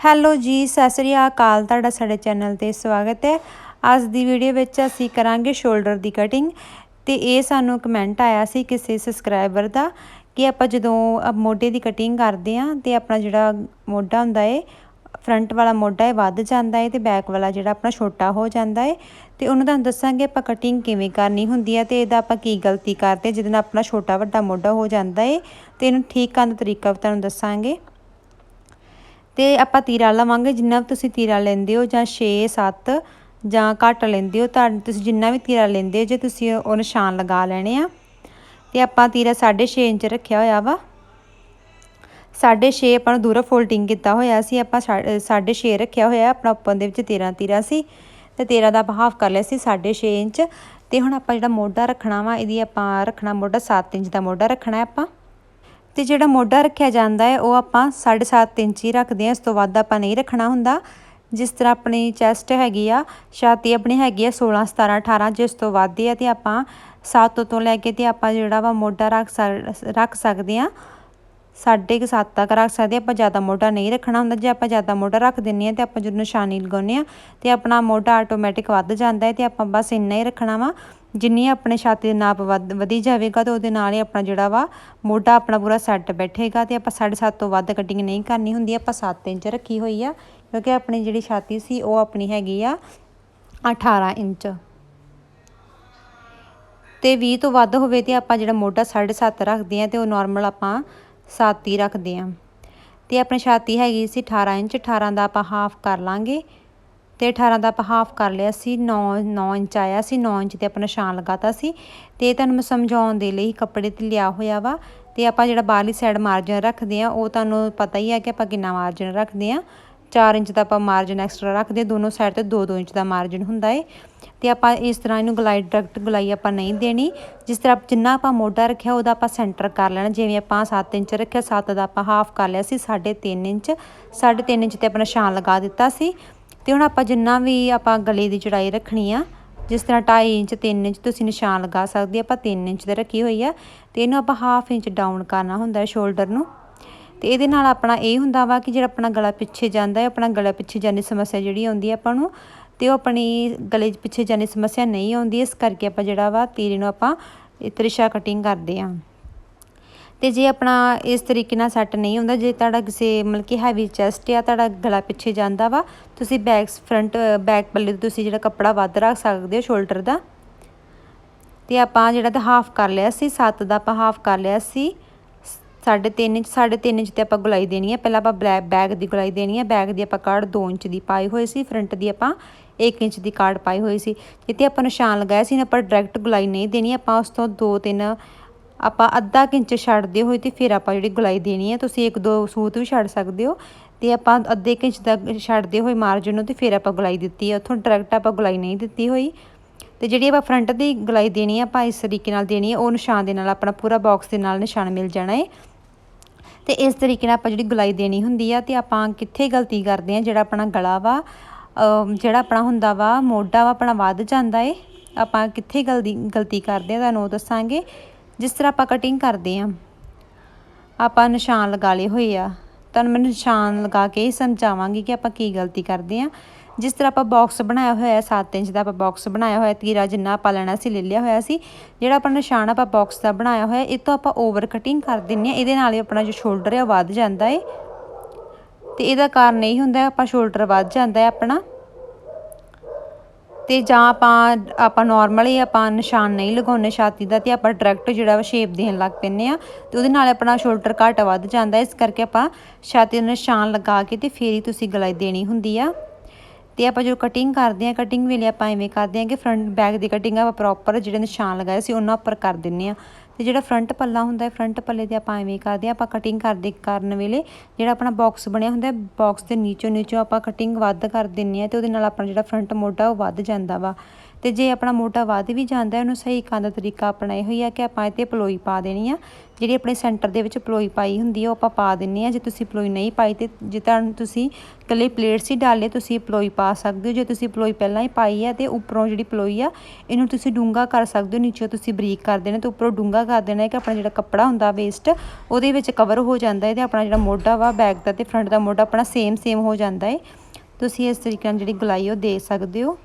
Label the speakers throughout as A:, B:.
A: Hello ਜੀ, ਸਤਿ ਸ੍ਰੀ ਅਕਾਲ। ਤੁਹਾਡਾ ਸਾਡੇ ਚੈਨਲ ਤੇ ਸਵਾਗਤ ਹੈ। ਅੱਜ ਦੀ ਵੀਡੀਓ ਵਿੱਚ ਅਸੀਂ ਕਰਾਂਗੇ ਸ਼ੋਲਡਰ ਦੀ ਕਟਿੰਗ। ਤੇ ਇਹ ਸਾਨੂੰ ਕਮੈਂਟ ਆਇਆ ਸੀ ਕਿਸੇ ਸਬਸਕ੍ਰਾਈਬਰ ਦਾ ਕਿ ਆਪਾਂ ਜਦੋਂ ਮੋਢੇ ਦੀ ਕਟਿੰਗ ਕਰਦੇ ਆਂ ਤੇ ਆਪਣਾ ਜਿਹੜਾ ਮੋਢਾ ਹੁੰਦਾ ਏ, ਫਰੰਟ ਵਾਲਾ ਮੋਢਾ ਇਹ ਵੱਧ ਜਾਂਦਾ ਹੈ ਤੇ ਬੈਕ ਵਾਲਾ ਜਿਹੜਾ ਆਪਣਾ ਛੋਟਾ ਹੋ ਜਾਂਦਾ ਏ। ਤੇ ਉਹਨੂੰ ਤੁਹਾਨੂੰ ਦੱਸਾਂਗੇ ਆਪਾਂ ਕਟਿੰਗ ਕਿਵੇਂ ਕਰਨੀ ਹੁੰਦੀ ਹੈ ਤੇ ਇਹਦਾ ਆਪਾਂ ਕੀ ਗਲਤੀ ਕਰਦੇ ਜਿਹਦੇ ਨਾਲ ਆਪਣਾ ਛੋਟਾ ਵੱਡਾ ਮੋਢਾ ਹੋ ਜਾਂਦਾ ਏ। ਤੇ ਇਹਨੂੰ ਠੀਕ ਕਰਨ ਦਾ ਤਰੀਕਾ ਤੁਹਾਨੂੰ ਦੱਸਾਂਗੇ। ਤੇ ਆਪਾਂ ਤੀਰਾ ਲਵਾਂਗੇ, ਜਿੰਨਾ ਵੀ ਤੁਸੀਂ ਤੀਰਾ ਲੈਂਦੇ ਹੋ ਜਾਂ 6 7 ਜਾਂ ਘੱਟ ਲੈਂਦੇ ਹੋ, ਤਾਂ ਤੁਸੀਂ ਜਿੰਨਾ ਵੀ ਤੀਰਾ ਲੈਂਦੇ ਹੋ, ਜੇ ਤੁਸੀਂ ਉਹ ਨਿਸ਼ਾਨ ਲਗਾ ਲੈਣੇ ਆ। ਤੇ ਆਪਾਂ ਤੀਰਾ 6.5 ਇੰਚ ਰੱਖਿਆ ਹੋਇਆ ਵਾ। 6.5 ਆਪਾਂ ਨੂੰ ਦੂਰੋਂ ਫੋਲਡਿੰਗ ਕੀਤਾ ਹੋਇਆ ਸੀ, ਆਪਾਂ 6.5 ਰੱਖਿਆ ਹੋਇਆ, ਆਪਣਾ ਉੱਪਰ ਦੇ ਵਿੱਚ 13 ਤੀਰਾ ਸੀ। ਤੇ 13 ਦਾ ਆਪਾਂ ਹਾਫ ਕਰ ਲਿਆ ਸੀ 6.5 ਇੰਚ। ਤੇ ਹੁਣ ਆਪਾਂ ਜਿਹੜਾ ਮੋਢਾ ਰੱਖਣਾ ਵਾ, ਇਹਦੀ ਆਪਾਂ ਰੱਖਣਾ ਮੋਢਾ 7 ਇੰਚ ਦਾ ਮੋਢਾ ਰੱਖਣਾ ਆਪਾਂ। ਤੇ ਜਿਹੜਾ ਮੋਢਾ ਰੱਖਿਆ ਜਾਂਦਾ ਹੈ, ਉਹ ਆਪਾਂ 7.5 ਇੰਚ ਹੀ ਰੱਖਦੇ ਹਾਂ। ਇਸ ਤੋਂ ਵੱਧ ਆਪਾਂ ਨਹੀਂ ਰੱਖਣਾ ਹੁੰਦਾ। ਜਿਸ ਤਰ੍ਹਾਂ ਆਪਣੀ ਚੈਸਟ ਹੈਗੀ ਆ, ਛਾਤੀ ਆਪਣੀ ਹੈਗੀ ਆ 16 17 18 ਜਿਸ ਤੋਂ ਵੱਧ ਹੈ ਤੇ ਆਪਾਂ 7 ਤੋਂ ਲੈ ਕੇ ਤੇ ਆਪਾਂ ਜਿਹੜਾ ਵਾ ਮੋਢਾ ਰੱਖ ਰੱਖ ਸਕਦੇ ਆ ਸਾਢੇ ਕੁ ਸੱਤ ਤੱਕ ਰੱਖ ਸਕਦੇ ਆਪਾਂ ਜ਼ਿਆਦਾ ਮੋਢਾ ਨਹੀਂ ਰੱਖਣਾ ਹੁੰਦਾ। ਜੇ ਆਪਾਂ ਜ਼ਿਆਦਾ ਮੋਢਾ ਰੱਖ ਦਿੰਨੇ ਆ ਤੇ ਆਪਾਂ ਜਦੋਂ ਨਿਸ਼ਾਨੀ ਲਗਾਉਂਦੇ ਆ ਤੇ ਆਪਣਾ ਮੋਢਾ ਆਟੋਮੈਟਿਕ ਵੱਧ ਜਾਂਦਾ ਹੈ ਤੇ ਆਪਾਂ ਬਸ ਇੰਨਾ ਹੀ ਰੱਖਣਾ ਵਾ, ਜਿੰਨੀ ਆਪਣੇ ਛਾਤੀ ਦੇ ਨਾਪ ਵੱਧ, ਵਧੀ ਜਾਵੇਗਾ ਤੇ ਉਹਦੇ ਨਾਲ ਹੀ ਆਪਣਾ ਜਿਹੜਾ ਵਾ ਮੋਢਾ ਆਪਣਾ ਪੂਰਾ ਸੈੱਟ ਬੈਠੇਗਾ ਤੇ ਆਪਾਂ 7.5 ਤੋਂ ਵੱਧ ਕਟਿੰਗ ਨਹੀਂ ਕਰਨੀ ਹੁੰਦੀ। ਆਪਾਂ 7 ਇੰਚ ਰੱਖੀ ਹੋਈ ਆ, ਕਿਉਂਕਿ ਆਪਣੀ ਜਿਹੜੀ ਛਾਤੀ ਸੀ ਉਹ ਆਪਣੀ ਹੈਗੀ ਆ 18 ਇੰਚ। ਤੇ 20 ਤੋਂ ਵੱਧ ਹੋਵੇ ਤੇ ਆਪਾਂ ਜਿਹੜਾ ਮੋਢਾ 7.5 ਰੱਖਦੇ ਆ ਤੇ ਉਹ ਨਾਰਮਲ ਆਪਾਂ 7 ਹੀ ਰੱਖਦੇ ਆ। ਤੇ ਆਪਣੀ ਛਾਤੀ ਹੈਗੀ ਸੀ 18 ਇੰਚ 18 ਦਾ ਆਪਾਂ ਹਾਫ ਕਰ ਲਾਂਗੇ। ਤੇ 18 ਦਾ ਆਪਾਂ ਹਾਫ ਕਰ ਲਿਆ ਸੀ 9 9 ਇੰਚ ਆਇਆ ਸੀ 9 ਇੰਚ ਤੇ ਆਪਾਂ ਨਿਸ਼ਾਨ ਲਗਾਤਾ ਸੀ। ਤੇ ਤੁਹਾਨੂੰ ਮੈਂ ਸਮਝਾਉਣ ਦੇ ਲਈ ਕੱਪੜੇ ਤੇ ਲਿਆ ਹੋਇਆ ਵਾ। ਤੇ ਆਪਾਂ ਜਿਹੜਾ ਬਾਹਰਲੀ ਸਾਈਡ ਮਾਰਜਨ ਰੱਖਦੇ ਆ, ਉਹ ਤੁਹਾਨੂੰ ਪਤਾ ਹੀ ਆ ਕਿ ਆਪਾਂ ਕਿੰਨਾ ਮਾਰਜਨ ਰੱਖਦੇ ਆ। 4 ਇੰਚ ਦਾ ਆਪਾਂ ਮਾਰਜਨ ਐਕਸਟਰਾ ਰੱਖਦੇ ਦੋਨੋਂ ਸਾਈਡ ਤੇ 2-2 ਇੰਚ ਦਾ ਮਾਰਜਨ ਹੁੰਦਾ ਏ। ਤੇ ਆਪਾਂ ਇਸ ਤਰ੍ਹਾਂ ਇਹਨੂੰ ਗਲਾਈ ਡਾਇਰੈਕਟ ਗਲਾਈ ਆਪਾਂ ਨਹੀਂ ਦੇਣੀ। ਜਿਸ ਤਰ੍ਹਾਂ ਜਿੰਨਾ ਆਪਾਂ ਮੋਢਾ ਰੱਖਿਆ, ਉਹਦਾ ਆਪਾਂ ਸੈਂਟਰ ਕਰ ਲੈਣਾ। ਜਿਵੇਂ ਆਪਾਂ 7 ਇੰਚ ਰੱਖਿਆ 7 ਦਾ ਆਪਾਂ ਹਾਫ ਕਰ ਲਿਆ ਸੀ 3.5 ਇੰਚ। 3.5 ਇੰਚ ਤੇ ਆਪਾਂ ਨਿਸ਼ਾਨ ਲਗਾ ਦਿੱਤਾ ਸੀ। ਤੇ ਹੁਣ ਆਪਾਂ ਜਿੰਨਾ ਵੀ ਆਪਾਂ ਗਲੇ ਦੀ ਚੜਾਈ ਰੱਖਣੀ ਆ, ਜਿਸ ਤਰ੍ਹਾਂ 2.5 ਇੰਚ 3 ਇੰਚ ਤੁਸੀਂ ਨਿਸ਼ਾਨ ਲਗਾ ਸਕਦੇ ਆਪਾਂ 3 ਇੰਚ ਤੇ ਰੱਖੀ ਹੋਈ ਆ। ਤੇ ਇਹਨੂੰ ਆਪਾਂ ਹਾਫ ਇੰਚ ਡਾਊਨ ਕਰਨਾ ਹੁੰਦਾ ਹੈ ਸ਼ੋਲਡਰ ਨੂੰ। ਤੇ ਇਹਦੇ ਨਾਲ ਆਪਣਾ ਇਹ ਹੁੰਦਾ ਵਾ ਕਿ ਜਿਹੜਾ ਆਪਣਾ ਗਲਾ ਪਿੱਛੇ ਜਾਂਦਾ ਹੈ, ਆਪਣਾ ਗਲਾ ਪਿੱਛੇ ਜਾਣੀ ਸਮੱਸਿਆ ਜਿਹੜੀ ਆਉਂਦੀ ਹੈ ਆਪਾਂ ਨੂੰ, ਤੇ ਉਹ ਆਪਣੀ ਗਲੇ ਪਿੱਛੇ ਜਾਣੀ ਸਮੱਸਿਆ ਨਹੀਂ ਆਉਂਦੀ, ਇਸ ਕਰਕੇ ਆਪਾਂ ਜਿਹੜਾ ਵਾ ਤੀਰੇ ਨੂੰ ਆਪਾਂ ਤ੍ਰਿਸ਼ਾ ਕਟਿੰਗ ਕਰਦੇ ਆਂ ਤੇ ਜੇ ਆਪਣਾ ਇਸ ਤਰੀਕੇ ਨਾਲ ਸੈੱਟ ਨਹੀਂ ਹੁੰਦਾ, ਜੇ ਤੁਹਾਡਾ ਕਿਸੇ ਮਤਲਬ ਕਿ ਹੈਵੀ ਚੈਸਟ ਆ ਤੁਹਾਡਾ ਗਲਾ ਪਿੱਛੇ ਜਾਂਦਾ ਵਾ, ਤੁਸੀਂ ਬੈਕ ਫਰੰਟ ਬੈਕ ਪੱਲੇ ਤੋਂ ਤੁਸੀਂ ਜਿਹੜਾ ਕੱਪੜਾ ਵੱਧ ਰੱਖ ਸਕਦੇ ਹੋ ਸ਼ੋਲਡਰ ਦਾ। ਤੇ ਆਪਾਂ ਜਿਹੜਾ ਤਾਂ ਹਾਫ ਕਰ ਲਿਆ ਸੀ 7 ਦਾ ਆਪਾਂ ਹਾਫ ਕਰ ਲਿਆ ਸੀ। 3.5 ਇੰਚ 3.5 ਇੰਚ ਤੇ ਆਪਾਂ ਗੁਲਾਈ ਦੇਣੀ ਹੈ। ਪਹਿਲਾਂ ਆਪਾਂ ਬਲੈਕ ਬੈਗ ਦੀ ਗੁਲਾਈ ਦੇਣੀ ਹੈ। ਬੈਗ ਦੀ ਆਪਾਂ ਕਾਰਡ 2 ਇੰਚ ਦੀ ਪਾਈ ਹੋਈ ਸੀ। ਫਰੰਟ ਦੀ ਆਪਾਂ 1 ਇੰਚ ਦੀ ਕਾਰਡ ਪਾਈ ਹੋਈ ਸੀ। ਜਿੱਤੇ ਆਪਾਂ ਨਿਸ਼ਾਨ ਲਗਾਇਆ ਸੀ ਨਾ ਆਪਾਂ ਡਾਇਰੈਕਟ ਗੁਲਾਈ ਨਹੀਂ ਦੇਣੀ। ਆਪਾਂ ਉਸ ਤੋਂ 2 3 ਆਪਾਂ ਅੱਧਾ ਇੰਚ ਛੱਡਦੇ ਹੋਏ ਤੇ ਫਿਰ ਆਪਾਂ ਜਿਹੜੀ ਗੁਲਾਈ ਦੇਣੀ ਹੈ, ਤੁਸੀਂ ਇੱਕ ਦੋ ਸੂਤ ਵੀ ਛੱਡ ਸਕਦੇ ਹੋ। ਤੇ ਆਪਾਂ ਅੱਧੇ ਇੰਚ ਦਾ ਛੱਡਦੇ ਹੋਏ ਮਾਰਜਨ ਨੂੰ ਤੇ ਫਿਰ ਆਪਾਂ ਗੁਲਾਈ ਦਿੱਤੀ ਹੈ। ਉੱਥੋਂ ਡਾਇਰੈਕਟ ਆਪਾਂ ਗੁਲਾਈ ਨਹੀਂ ਦਿੱਤੀ ਹੋਈ। ਤੇ ਜਿਹੜੀ ਆਪਾਂ ਫਰੰਟ ਦੀ ਗੁਲਾਈ ਦੇਣੀ ਹੈ, ਆਪਾਂ ਇਸ ਤਰੀਕੇ ਨਾਲ ਦੇਣੀ ਹੈ। ਉਹ ਨਿਸ਼ਾਨ ਦੇ ਨਾਲ, ਆਪਣਾ ਪੂਰਾ ਬਾਕਸ ਦੇ ਨਾਲ ਨਿਸ਼ਾਨ ਮਿਲ ਜਾਣਾ ਹੈ ਤੇ ਇਸ ਤਰੀਕੇ ਨਾਲ ਆਪਾਂ ਜਿਹੜੀ ਗੁਲਾਈ ਦੇਣੀ ਹੁੰਦੀ ਆ ਤੇ ਆਪਾਂ ਕਿੱਥੇ ਗਲਤੀ ਕਰਦੇ ਆ, ਜਿਹੜਾ ਆਪਣਾ ਗਲਾ ਵਾ ਜਿਹੜਾ ਆਪਣਾ ਹੁੰਦਾ ਵਾ, ਮੋਢਾ ਵਾ, ਆਪਣਾ ਵੱਧ ਜਾਂਦਾ ਏ। ਆਪਾਂ ਕਿੱਥੇ ਗਲਤੀ ਗਲਤੀ ਕਰਦੇ ਆ, ਤੁਹਾਨੂੰ ਉਹ ਦੱਸਾਂਗੇ। ਜਿਸ ਤਰ੍ਹਾਂ ਆਪਾਂ ਕਟਿੰਗ ਕਰਦੇ ਆ, ਆਪਾਂ ਨਿਸ਼ਾਨ ਲਗਾ ਲਏ ਹੋਏ ਆ। ਤੁਹਾਨੂੰ ਮੈਂ ਨਿਸ਼ਾਨ ਲਗਾ ਕੇ ਹੀ ਸਮਝਾਵਾਂਗੀ ਕਿ ਆਪਾਂ ਕੀ ਗਲਤੀ ਕਰਦੇ ਆ। ਜਿਸ ਤਰ੍ਹਾਂ ਆਪਾਂ ਬਾਕਸ ਬਣਾਇਆ ਹੋਇਆ ਹੈ 7 ਇੰਚ ਦਾ ਆਪਾਂ ਬਾਕਸ ਬਣਾਇਆ ਹੋਇਆ ਤੀਰਾ ਜਿੰਨਾ ਆਪਾਂ ਲੈਣਾ ਸੀ, ਲੈ ਲਿਆ ਹੋਇਆ ਸੀ। ਜਿਹੜਾ ਆਪਣਾ ਨਿਸ਼ਾਨ ਆਪਾਂ ਬਾਕਸ ਦਾ ਬਣਾਇਆ ਹੋਇਆ ਇਹ ਤੋਂ ਆਪਾਂ ਓਵਰ ਕਟਿੰਗ ਕਰ ਦਿੰਨੇ ਆ ਇਹਦੇ ਨਾਲ ਹੀ ਆਪਣਾ ਜੋ ਸ਼ੋਲਡਰ ਹੈ, ਉਹ ਵੱਧ ਜਾਂਦਾ ਹੈ। ਤੇ ਇਹਦਾ ਕਾਰਨ ਇਹ ਹੁੰਦਾ ਆਪਾਂ ਸ਼ੋਲਡਰ ਵੱਧ ਜਾਂਦਾ ਹੈ ਆਪਣਾ। ਤੇ ਜਾਂ ਆਪਾਂ ਆਪਾਂ ਨਾਰਮਲੀ ਆਪਾਂ ਨਿਸ਼ਾਨ ਨਹੀਂ ਲਗਾਉਣੇ ਛਾਤੀ ਦਾ, ਤੇ ਆਪਾਂ ਡਾਇਰੈਕਟ ਜਿਹੜਾ ਵਾ ਸ਼ੇਪ ਦੇਣ ਲੱਗ ਪੈਂਦੇ ਆ ਤੇ ਉਹਦੇ ਨਾਲ ਆਪਣਾ ਸ਼ੋਲਡਰ ਘੱਟ ਵੱਧ ਜਾਂਦਾ ਇਸ ਕਰਕੇ ਆਪਾਂ ਛਾਤੀ ਦਾ ਨਿਸ਼ਾਨ ਲਗਾ ਕੇ ਤੇ ਫੇਰ ਹੀ ਤੁਸੀਂ ਗਲਾਈ ਦੇਣੀ ਹੁੰਦੀ ਆ। ਤੇ ਆਪਾਂ ਜੋ ਕਟਿੰਗ ਕਰਦੇ ਆ ਕਟਿੰਗ ਵੇਲੇ ਆਪਾਂ ਐਵੇਂ ਕਰਦੇ ਆ ਕਿ ਫਰੰਟ ਬੈਕ ਦੀ ਕਟਿੰਗ ਆਪਾਂ ਪ੍ਰੋਪਰ ਜਿਹੜੇ ਨਿਸ਼ਾਨ ਲਗਾਏ ਸੀ, ਉਹਨਾਂ ਉੱਪਰ ਕਰ ਦਿੰਨੇ ਆ ਤੇ ਜਿਹੜਾ ਫਰੰਟ ਪੱਲਾ ਹੁੰਦਾ ਹੈ ਫਰੰਟ ਪੱਲੇ ਤੇ ਆਪਾਂ ਐਵੇਂ ਕਰਦੇ ਆ ਆਪਾਂ ਕਟਿੰਗ ਕਰਦੇ ਕਰਨ ਵੇਲੇ ਜਿਹੜਾ ਆਪਣਾ ਬਾਕਸ ਬਣਿਆ ਹੁੰਦਾ ਬਾਕਸ ਦੇ ਨੀਚੋਂ ਨੀਚੋਂ ਆਪਾਂ ਕਟਿੰਗ ਵੱਧ ਕਰ ਦਿੰਨੇ ਆ ਤੇ ਉਹਦੇ ਨਾਲ ਆਪਣਾ ਜਿਹੜਾ ਫਰੰਟ ਮੋਢਾ ਉਹ ਵੱਧ ਜਾਂਦਾ ਵਾ। ਤੇ ਜੇ ਆਪਣਾ ਮੋਢਾ ਵੱਧ ਵੀ ਜਾਂਦਾ ਉਹਨੂੰ ਸਹੀ ਕਰਨ ਦਾ ਤਰੀਕਾ ਆਪਣਾ ਇਹੋ ਹੀ ਆ ਕਿ ਆਪਾਂ ਇੱਥੇ ਪਲੋਈ ਪਾ ਦੇਣੀ ਆ। ਜਿਹੜੀ ਆਪਣੇ ਸੈਂਟਰ ਦੇ ਵਿੱਚ ਪਲੋਈ ਪਾਈ ਹੁੰਦੀ ਆ, ਉਹ ਆਪਾਂ ਪਾ ਦਿੰਨੇ ਆ। ਜੇ ਤੁਸੀਂ ਪਲੋਈ ਨਹੀਂ ਪਾਈ ਤੇ ਜੇ ਤੁਹਾਨੂੰ ਤੁਸੀਂ ਇਕੱਲੇ ਪਲੇਟਸ ਹੀ ਡਾਲੇ, ਤੁਸੀਂ ਪਲੋਈ ਪਾ ਸਕਦੇ ਹੋ। ਜੇ ਤੁਸੀਂ ਪਲੋਈ ਪਹਿਲਾਂ ਹੀ ਪਾਈ ਹੈ ਤੇ ਉੱਪਰੋਂ ਜਿਹੜੀ ਪਲੋਈ ਆ, ਇਹਨੂੰ ਤੁਸੀਂ ਡੂੰਗਾ ਕਰ ਸਕਦੇ ਹੋ। ਨੀਚੇ ਤੁਸੀਂ ਬਰੀਕ ਕਰ ਦੇਣਾ ਤੇ ਉੱਪਰੋਂ ਡੂੰਗਾ ਕਰ ਦੇਣਾ ਕਿ ਆਪਣਾ ਜਿਹੜਾ ਕੱਪੜਾ ਹੁੰਦਾ ਵੇਸਟ ਉਹਦੇ ਵਿੱਚ ਕਵਰ ਹੋ ਜਾਂਦਾ ਹੈ ਤੇ ਆਪਣਾ ਜਿਹੜਾ ਮੋਢਾ ਵਾ ਬੈਕ ਦਾ ਤੇ ਫਰੰਟ ਦਾ ਮੋਢਾ ਆਪਣਾ ਸੇਮ ਸੇਮ ਹੋ ਜਾਂਦਾ ਹੈ। ਤੁਸੀਂ ਇਸ ਤਰੀਕੇ ਨਾਲ ਜਿਹੜੀ ਗਲਾਈ ਉਹ ਦੇ ਸਕਦੇ ਹੋ।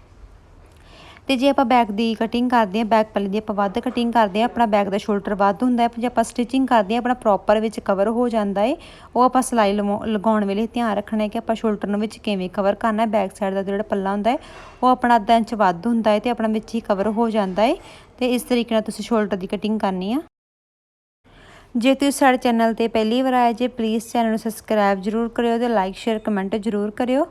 A: ਤੇ ਜੇ ਆਪਾਂ ਬੈਕ ਦੀ ਕਟਿੰਗ ਕਰਦੇ ਹਾਂ ਬੈਕ ਪੱਲੇ ਦੀ ਆਪਾਂ ਵੱਧ ਕਟਿੰਗ ਕਰਦੇ ਹਾਂ, ਆਪਣਾ ਬੈਕ ਦਾ ਸ਼ੋਲਡਰ ਵੱਧ ਹੁੰਦਾ ਹੈ, ਜੇ ਆਪਾਂ ਸਟਿਚਿੰਗ ਕਰਦੇ ਹਾਂ, ਆਪਣਾ ਪ੍ਰੋਪਰ ਵਿੱਚ ਕਵਰ ਹੋ ਜਾਂਦਾ ਹੈ, ਉਹ ਆਪਾਂ ਸਿਲਾਈ ਲਗਾਉਣ ਵੇਲੇ ਧਿਆਨ ਰੱਖਣਾ ਹੈ ਕਿ ਆਪਾਂ ਸ਼ੋਲਡਰ ਨੂੰ ਵਿੱਚ ਕਿਵੇਂ ਕਵਰ ਕਰਨਾ ਹੈ ਬੈਕ ਸਾਈਡ ਦਾ ਜਿਹੜਾ ਪੱਲਾ ਹੁੰਦਾ ਹੈ, ਉਹ ਆਪਣਾ ਅੱਧਾ ਇੰਚ ਵੱਧ ਹੁੰਦਾ ਹੈ ਤੇ ਆਪਣਾ ਵਿੱਚ ਹੀ ਕਵਰ ਹੋ ਜਾਂਦਾ ਹੈ ਤੇ ਇਸ ਤਰੀਕੇ ਨਾਲ ਤੁਸੀਂ ਸ਼ੋਲਡਰ ਦੀ ਕਟਿੰਗ ਕਰਨੀ ਆ। ਜੇ ਤੁਸੀਂ ਸਾਡੇ ਚੈਨਲ ਤੇ ਪਹਿਲੀ ਵਾਰ ਆਏ ਜੇ ਪਲੀਜ਼ ਚੈਨਲ ਨੂੰ ਸਬਸਕ੍ਰਾਈਬ ਜਰੂਰ ਕਰਿਓ ਤੇ ਲਾਈਕ ਸ਼ੇਅਰ ਕਮੈਂਟ ਜਰੂਰ ਕਰਿਓ।